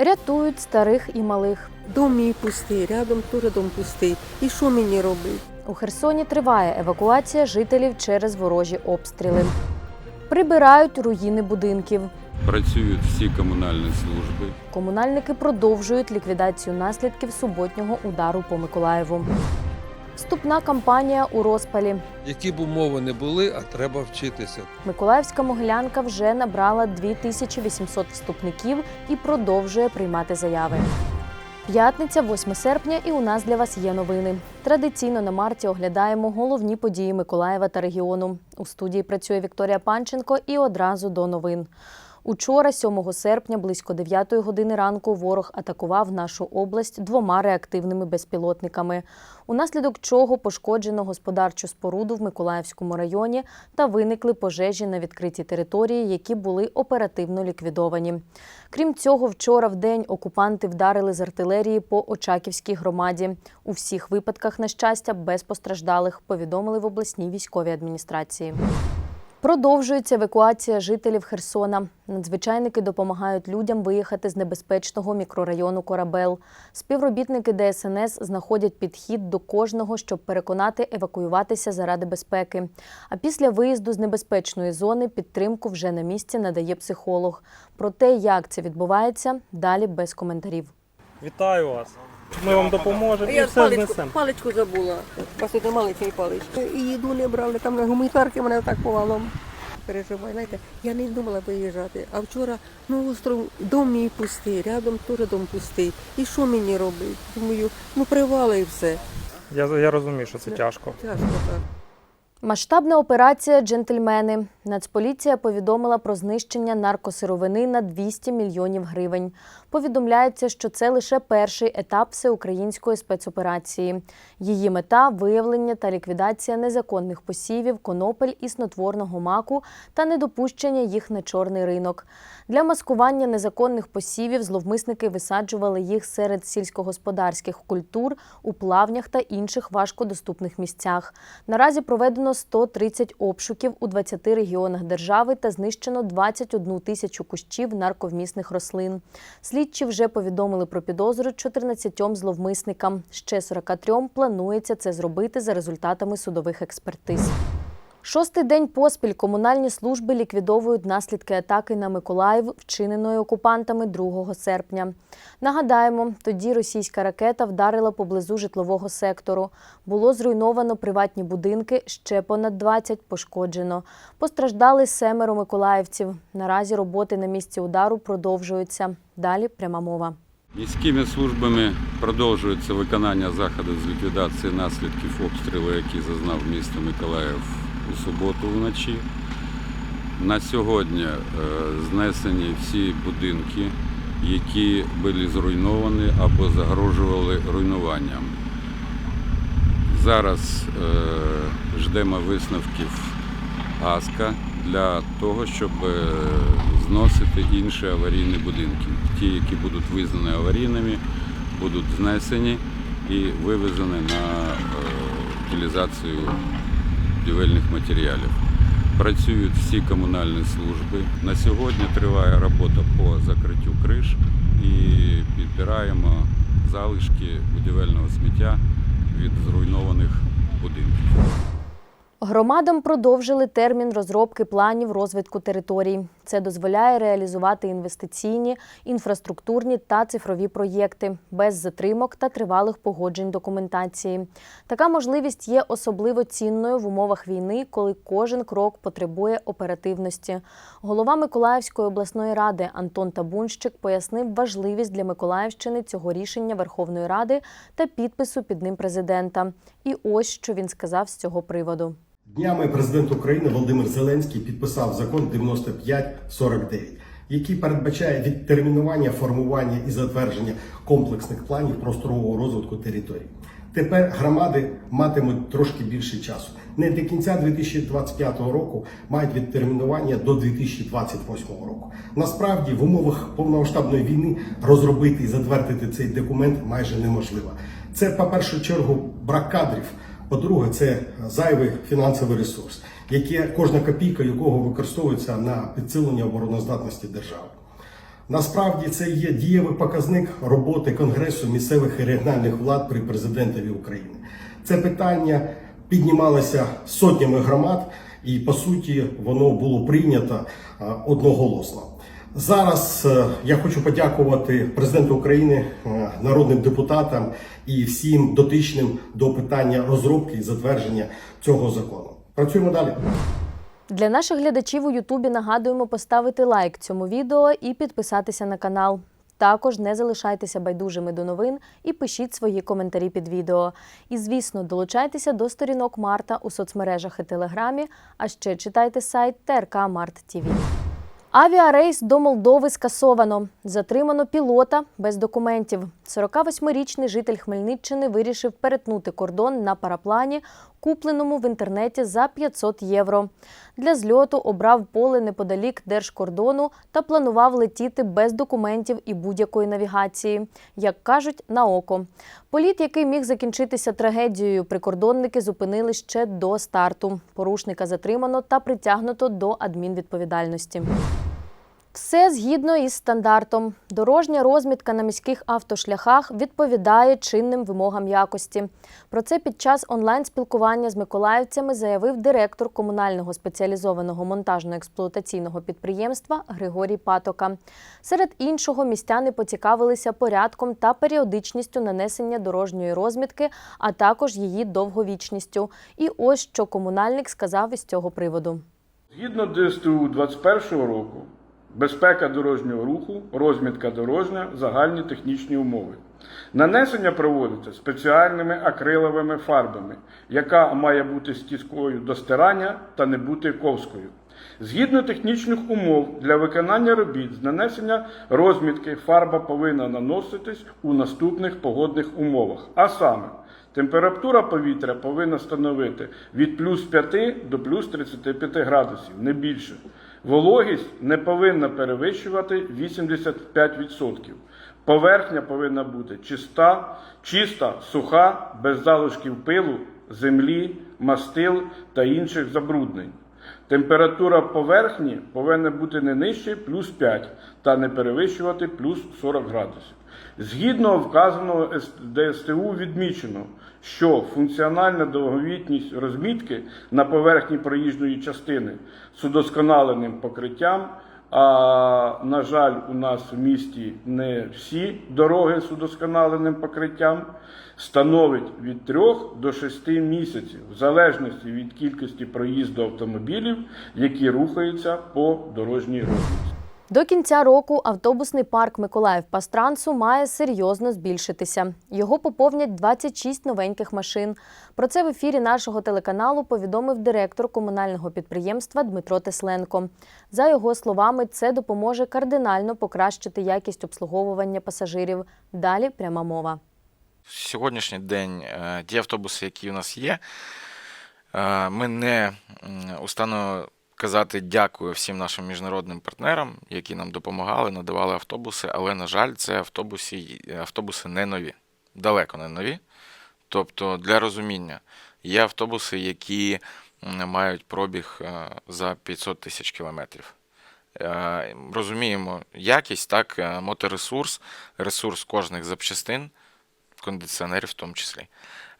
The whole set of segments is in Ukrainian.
Рятують старих і малих. Дом мій пустий, рядом теж дом пустий. І що мені робити? У Херсоні триває евакуація жителів через ворожі обстріли. Прибирають руїни будинків. Працюють всі комунальні служби. Комунальники продовжують ліквідацію наслідків суботнього удару по Миколаєву. Вступна кампанія у розпалі. Які б умови не були, а треба вчитися. Миколаївська могилянка вже набрала 2800 вступників і продовжує приймати заяви. П'ятниця, 8 серпня, і у нас для вас є новини. Традиційно на марті оглядаємо головні події Миколаєва та регіону. У студії працює Вікторія Панченко і одразу до новин. Учора, 7 серпня, близько 9 години ранку, ворог атакував нашу область двома реактивними безпілотниками, унаслідок чого пошкоджено господарчу споруду в Миколаївському районі та виникли пожежі на відкритій території, які були оперативно ліквідовані. Крім цього, вчора в день окупанти вдарили з артилерії по Очаківській громаді. У всіх випадках, на щастя, без постраждалих, повідомили в обласній військовій адміністрації. Продовжується евакуація жителів Херсона. Надзвичайники допомагають людям виїхати з небезпечного мікрорайону Корабел. Співробітники ДСНС знаходять підхід до кожного, щоб переконати евакуюватися заради безпеки. А після виїзду з небезпечної зони підтримку вже на місці надає психолог. Про те, як це відбувається, далі без коментарів. Вітаю вас. Ми вам допоможемо і Я все паличку, знесемо. паличку забула. Пасити маленької палички. І їду не брали, там на гуманітарки мене так повалом. Переживай, знаєте, я не думала виїжджати. А вчора ну остров, дом мій пустий, рядом теж дом пустий. І що мені робити? Думаю, ну привали і все. Я, я розумію, що це тяжко. Тяжко так. Масштабна операція Джентльмени. Нацполіція повідомила про знищення наркосировини на 200 мільйонів гривень. Повідомляється, що це лише перший етап всеукраїнської спецоперації. Її мета виявлення та ліквідація незаконних посівів, конопель і снотворного маку та недопущення їх на чорний ринок. Для маскування незаконних посівів зловмисники висаджували їх серед сільськогосподарських культур у плавнях та інших важкодоступних місцях. Наразі проведено 130 обшуків у 20 регіонах держави та знищено 21 тисячу кущів нарковмісних рослин. Слідчі вже повідомили про підозру 14 зловмисникам. Ще 43 планується це зробити за результатами судових експертиз. Шостий день поспіль комунальні служби ліквідовують наслідки атаки на Миколаїв, вчиненої окупантами 2 серпня. Нагадаємо, тоді російська ракета вдарила поблизу житлового сектору. Було зруйновано приватні будинки, ще понад 20 пошкоджено. Постраждали семеро миколаївців. Наразі роботи на місці удару продовжуються. Далі пряма мова. Міськими службами продовжується виконання заходів з ліквідації наслідків обстрілу, який зазнав місто Миколаїв у суботу вночі. На сьогодні е, знесені всі будинки, які були зруйновані або загрожували руйнуванням. Зараз е, ждемо висновків АСКА для того, щоб е, зносити інші аварійні будинки. Ті, які будуть визнані аварійними, будуть знесені і вивезені на утилізацію будівельних матеріалів. Працюють всі комунальні служби. На сьогодні триває робота по закриттю криш і підбираємо залишки будівельного сміття від зруйнованих будинків. Громадам продовжили термін розробки планів розвитку територій. Це дозволяє реалізувати інвестиційні, інфраструктурні та цифрові проєкти без затримок та тривалих погоджень документації. Така можливість є особливо цінною в умовах війни, коли кожен крок потребує оперативності. Голова Миколаївської обласної ради Антон Табунщик пояснив важливість для Миколаївщини цього рішення Верховної Ради та підпису під ним президента. І ось що він сказав з цього приводу. Днями президент України Володимир Зеленський підписав закон 9549, який передбачає відтермінування формування і затвердження комплексних планів просторового розвитку територій. Тепер громади матимуть трошки більше часу. Не до кінця 2025 року мають відтермінування до 2028 року. Насправді, в умовах повномасштабної війни розробити і затвердити цей документ майже неможливо. Це, по першу чергу, брак кадрів. По-друге, це зайвий фінансовий ресурс, яке, кожна копійка якого використовується на підсилення обороноздатності держави. Насправді це є дієвий показник роботи Конгресу місцевих і регіональних влад при президентові України. Це питання піднімалося сотнями громад, і по суті воно було прийнято одноголосно. Зараз е, я хочу подякувати президенту України, е, народним депутатам і всім дотичним до питання розробки і затвердження цього закону. Працюємо далі. Для наших глядачів у Ютубі нагадуємо поставити лайк цьому відео і підписатися на канал. Також не залишайтеся байдужими до новин і пишіть свої коментарі під відео. І, звісно, долучайтеся до сторінок Марта у соцмережах і Телеграмі, а ще читайте сайт ТРК Март ТІВІ. Авіарейс до Молдови скасовано. Затримано пілота без документів. 48-річний житель Хмельниччини вирішив перетнути кордон на параплані, купленому в інтернеті за 500 євро. Для зльоту обрав поле неподалік держкордону та планував летіти без документів і будь-якої навігації, як кажуть, на око. Політ, який міг закінчитися трагедією, прикордонники зупинили ще до старту. Порушника затримано та притягнуто до адмінвідповідальності. Все згідно із стандартом. Дорожня розмітка на міських автошляхах відповідає чинним вимогам якості. Про це під час онлайн-спілкування з миколаївцями заявив директор комунального спеціалізованого монтажно-експлуатаційного підприємства Григорій Патока. Серед іншого, містяни поцікавилися порядком та періодичністю нанесення дорожньої розмітки, а також її довговічністю. І ось що комунальник сказав із цього приводу. Згідно ДСТУ 21 року, безпека дорожнього руху, розмітка дорожня, загальні технічні умови. Нанесення проводиться спеціальними акриловими фарбами, яка має бути стійкою до стирання та не бути ковською. Згідно технічних умов для виконання робіт з нанесення розмітки фарба повинна наноситись у наступних погодних умовах, а саме Температура повітря повинна становити від плюс 5 до плюс 35 градусів, не більше. Вологість не повинна перевищувати 85%. Поверхня повинна бути чиста, чиста, суха, без залишків пилу, землі, мастил та інших забруднень. Температура поверхні повинна бути не нижче плюс 5 та не перевищувати плюс 40 градусів. Згідно вказаного ДСТУ відмічено, що функціональна довговітність розмітки на поверхні проїжджої частини з удосконаленим покриттям, а на жаль, у нас в місті не всі дороги з удосконаленим покриттям, становить від 3 до 6 місяців, в залежності від кількості проїзду автомобілів, які рухаються по дорожній розмітці. До кінця року автобусний парк Миколаїв Пастрансу має серйозно збільшитися. Його поповнять 26 новеньких машин. Про це в ефірі нашого телеканалу повідомив директор комунального підприємства Дмитро Тесленко. За його словами, це допоможе кардинально покращити якість обслуговування пасажирів. Далі пряма мова. Сьогоднішній день е, ті автобуси, які у нас є, е, ми не устану казати дякую всім нашим міжнародним партнерам, які нам допомагали, надавали автобуси, але, на жаль, це автобуси, автобуси не нові, далеко не нові. Тобто, для розуміння, є автобуси, які мають пробіг е, за 500 тисяч кілометрів. Е, Розуміємо якість, так, е, моторесурс, ресурс кожних запчастин, кондиціонерів в тому числі.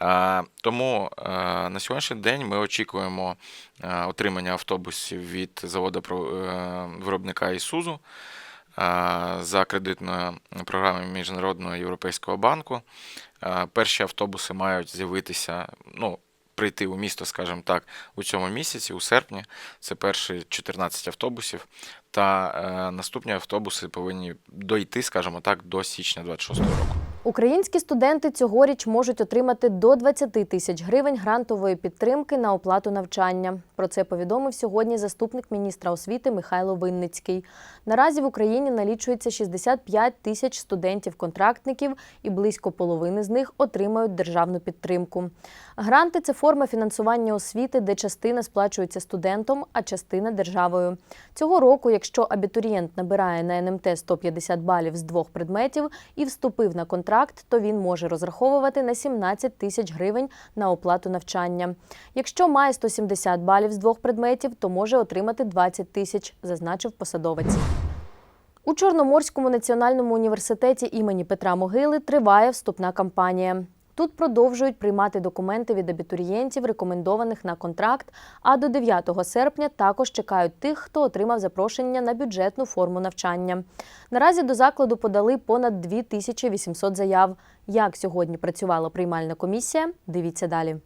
Е, Тому е, на сьогоднішній день ми очікуємо е, отримання автобусів від заводу виробника Ісузу за кредитною програмою Міжнародного Європейського банку. Перші автобуси мають з'явитися, ну, прийти у місто, скажімо так, у цьому місяці, у серпні. Це перші 14 автобусів. Та наступні автобуси повинні дойти, скажімо так, до січня 26 року. Українські студенти цьогоріч можуть отримати до 20 тисяч гривень грантової підтримки на оплату навчання. Про це повідомив сьогодні заступник міністра освіти Михайло Винницький. Наразі в Україні налічується 65 тисяч студентів-контрактників, і близько половини з них отримають державну підтримку. Гранти це форма фінансування освіти, де частина сплачується студентом, а частина державою. Цього року, якщо абітурієнт набирає на НМТ 150 балів з двох предметів і вступив на контракт, то він може розраховувати на 17 тисяч гривень на оплату навчання. Якщо має 170 балів з двох предметів, то може отримати 20 тисяч, зазначив посадовець. У Чорноморському національному університеті імені Петра Могили триває вступна кампанія. Тут продовжують приймати документи від абітурієнтів, рекомендованих на контракт. А до 9 серпня також чекають тих, хто отримав запрошення на бюджетну форму навчання. Наразі до закладу подали понад 2800 заяв. Як сьогодні працювала приймальна комісія? Дивіться далі.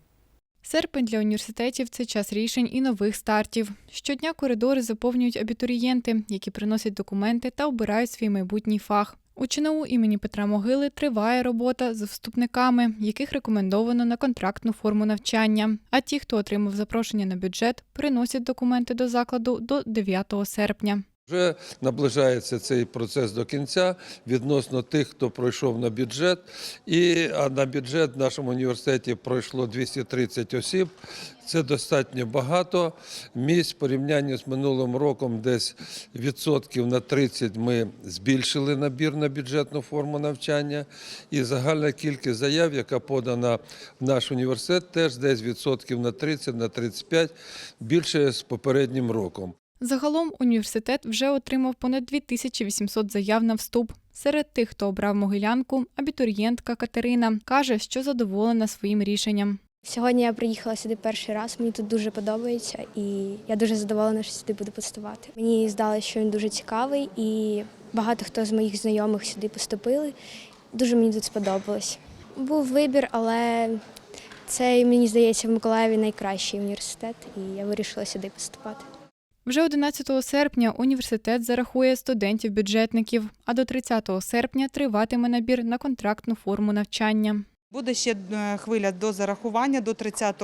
Серпень для університетів це час рішень і нових стартів. Щодня коридори заповнюють абітурієнти, які приносять документи та обирають свій майбутній фах. У ЧНУ імені Петра Могили триває робота з вступниками, яких рекомендовано на контрактну форму навчання. А ті, хто отримав запрошення на бюджет, приносять документи до закладу до 9 серпня. Вже наближається цей процес до кінця відносно тих, хто пройшов на бюджет. І на бюджет в нашому університеті пройшло 230 осіб. Це достатньо багато. Місць в порівнянні з минулим роком десь відсотків на 30 ми збільшили набір на бюджетну форму навчання. І загальна кількість заяв, яка подана в наш університет, теж десь відсотків на 30, на 35 більше з попереднім роком. Загалом університет вже отримав понад 2800 заяв на вступ. Серед тих, хто обрав могилянку, абітурієнтка Катерина каже, що задоволена своїм рішенням. Сьогодні я приїхала сюди перший раз. Мені тут дуже подобається, і я дуже задоволена, що сюди буду поступати. Мені здалося, що він дуже цікавий, і багато хто з моїх знайомих сюди поступили. Дуже мені тут сподобалось. Був вибір, але це мені здається в Миколаєві найкращий університет, і я вирішила сюди поступати. Вже 11 серпня університет зарахує студентів-бюджетників, а до 30 серпня триватиме набір на контрактну форму навчання. Буде ще е, хвиля до зарахування до 30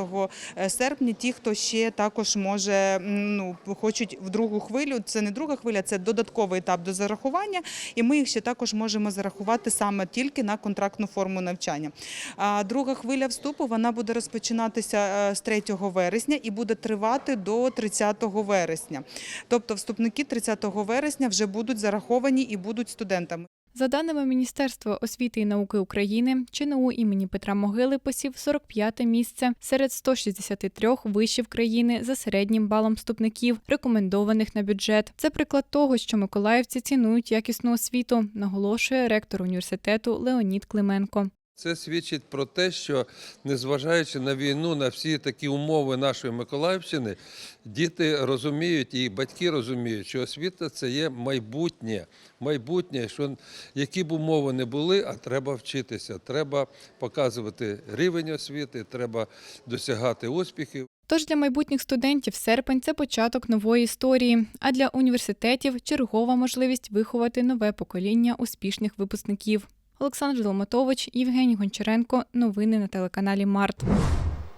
серпня. Ті, хто ще також може ну хочуть в другу хвилю. Це не друга хвиля, це додатковий етап до зарахування, і ми їх ще також можемо зарахувати саме тільки на контрактну форму навчання. А друга хвиля вступу вона буде розпочинатися е, з 3 вересня і буде тривати до 30 вересня. Тобто, вступники 30 вересня вже будуть зараховані і будуть студентами. За даними Міністерства освіти і науки України, ЧНУ імені Петра Могили посів 45-те місце серед 163 вишів країни за середнім балом вступників, рекомендованих на бюджет. Це приклад того, що миколаївці цінують якісну освіту, наголошує ректор університету Леонід Клименко. Це свідчить про те, що незважаючи на війну, на всі такі умови нашої Миколаївщини, діти розуміють і батьки розуміють, що освіта це є майбутнє. Майбутнє, що які б умови не були, а треба вчитися. Треба показувати рівень освіти, треба досягати успіхів. Тож для майбутніх студентів серпень це початок нової історії, а для університетів чергова можливість виховати нове покоління успішних випускників. Олександр Ломатович, Євгеній Гончаренко. Новини на телеканалі Март.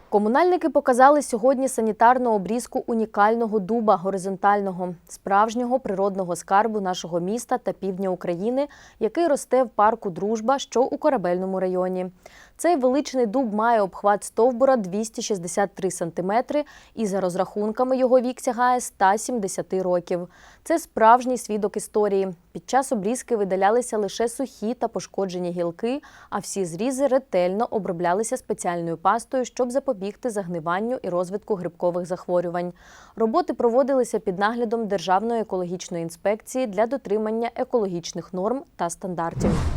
Комунальники показали сьогодні санітарну обрізку унікального дуба горизонтального, справжнього природного скарбу нашого міста та півдня України, який росте в парку Дружба, що у корабельному районі. Цей величний дуб має обхват стовбура 263 см і за розрахунками його вік сягає 170 років. Це справжній свідок історії. Під час обрізки видалялися лише сухі та пошкоджені гілки, а всі зрізи ретельно оброблялися спеціальною пастою, щоб запобігти загниванню і розвитку грибкових захворювань. Роботи проводилися під наглядом Державної екологічної інспекції для дотримання екологічних норм та стандартів.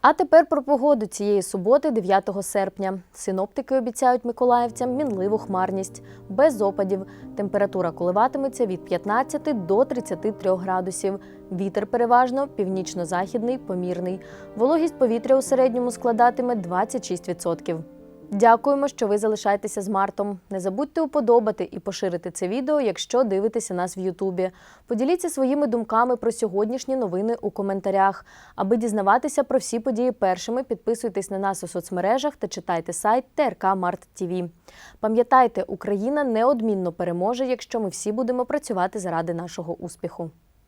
А тепер про погоду цієї суботи, 9 серпня. Синоптики обіцяють миколаївцям мінливу хмарність, без опадів. Температура коливатиметься від 15 до 33 градусів. Вітер переважно північно-західний, помірний. Вологість повітря у середньому складатиме 26%. Дякуємо, що ви залишаєтеся з Мартом. Не забудьте уподобати і поширити це відео, якщо дивитеся нас в Ютубі. Поділіться своїми думками про сьогоднішні новини у коментарях. Аби дізнаватися про всі події першими, підписуйтесь на нас у соцмережах та читайте сайт ТРК Март ТВ. Пам'ятайте, Україна неодмінно переможе, якщо ми всі будемо працювати заради нашого успіху.